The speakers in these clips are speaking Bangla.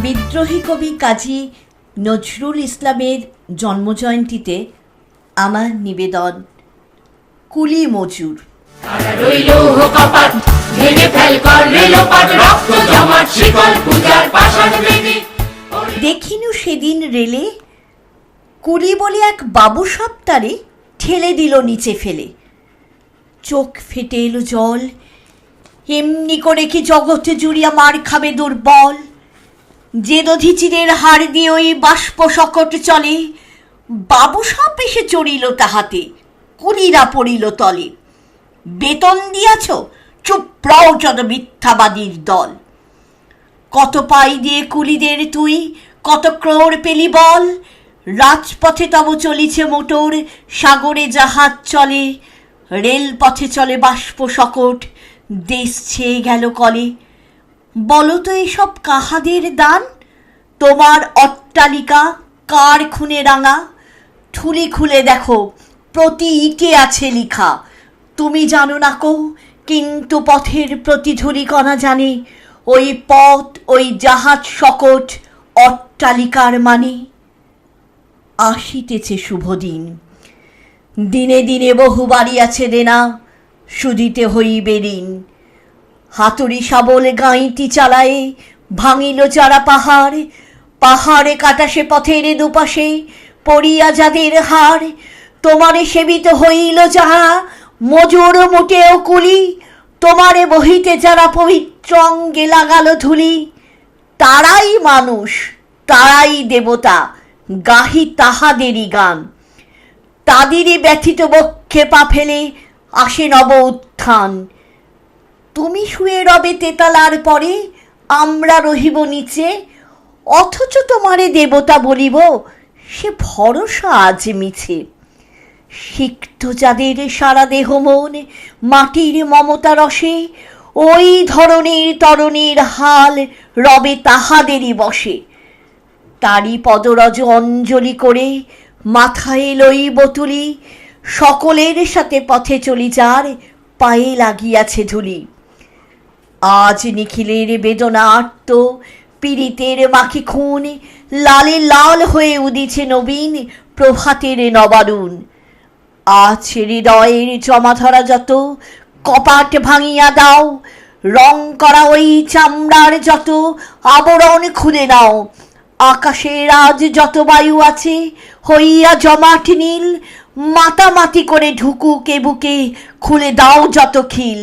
বিদ্রোহী কবি কাজী নজরুল ইসলামের জন্মজয়ন্তীতে আমার নিবেদন, কুলি মজুর। দেখিনু সেদিন রেলে, কুলি বলে এক বাবু সপ্তারে ঠেলে দিল নিচে ফেলে। চোখ ফেটে এলো জল, এমনি করে কি জগতে জুড়িয়া মার খাবে দুর্বল। যে দধিচিরের হাড় দিয়ে ওই বাষ্প সকট চলে, বাবু সব এসে চড়িল তাহাতে, কুলিরা পড়িল তলে। বেতন দিয়াছ? চুপ প্রচদ মিথ্যাবাদীর দল। কত পাই দিয়ে কুলিদের তুই, কত ক্রোড় পেলি বল? রাজপথে তব চলিছে মোটর, সাগরে জাহাজ চলে, রেলপথে চলে বাষ্প সকট দেশ ছেয়ে গেল কলে। বলো তো এসব কাহাদের দান? তোমার অট্টালিকা কার খুনে রাঙা? ঠুলি খুলে দেখো, প্রতি ইটে আছে লিখা। তুমি জানো না কো, কিন্তু পথের প্রতি ধূলিকণা জানে। ওই পথ, ওই জাহাজ সকট অট্টালিকার মানে। আসিতেছে শুভ দিন। দিনে দিনে বহু বাড়ি আছে দেনা, সুদিতে হইবে ঋণ। হাতুড়ি শাবল গাঁইতি চালায়ে, ভাঙিল চারা পাহাড়, পাহাড়ে কাটাসে পথের দুপাশে পড়িয়া যাদের হাড়, তোমারে সেবিত হইল যাহা মজুর মোটেও কুলি, তোমারে বহিতে যারা পবিত্র অঙ্গে লাগালো ধুলি, তারাই মানুষ, তারাই দেবতা, গাহি তাহাদেরই গান। তাদেরই ব্যথিত বক্ষে পা ফেলে আসে নব উত্থান তুমি শুয়ে রবে তেতালার পরে, আমরা রহিব নিচে। অথচ তোমারে দেবতা বলিব, সে ভরসা আজ মিছে। সিক্ত যাদের সারা দেহ মন মাটির মমতা রসে, ওই ধরনের তরণের হাল রবে তাহাদেরই বসে। তারই পদরজ অঞ্জলি করে মাথায় লইব তুলি সকলের সাথে পথে চলি যার পায়ে লাগিয়াছে ধুলি। আজ নিখিলের বেদনা আর্ত পীড়িতের মাখি খুন, লালে লাল হয়ে উদিছে নবীন প্রভাতের নবারুণ। আজ হৃদয়ের জমা ধরা যত, কপাট ভাঙিয়া দাও, রং করা ওই চামড়ার যত, আবরণ খুলে নাও। আকাশের আজ যত বায়ু আছে, হইয়া জমাট নীল, মাতামাতি করে ঢুকুকে বুকে খুলে দাও যত খিল।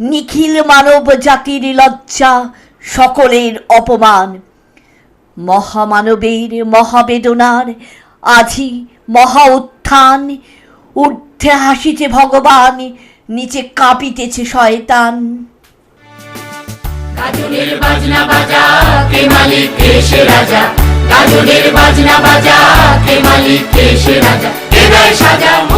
নিখিল মানব জাতির লজ্জা, সকলের অপমান। মহামানবের মহাবেদনার আজি মহা উত্থান, ঊর্ধ্বে হাসিছে ভগবান, নিচে কাঁপিতেছে শয়তান। গাজনের বাজনা বাজা, কে মালিক, কে সে রাজা? গাজনের বাজনা বাজা, কে মালিক, কে রাজা? সাজা।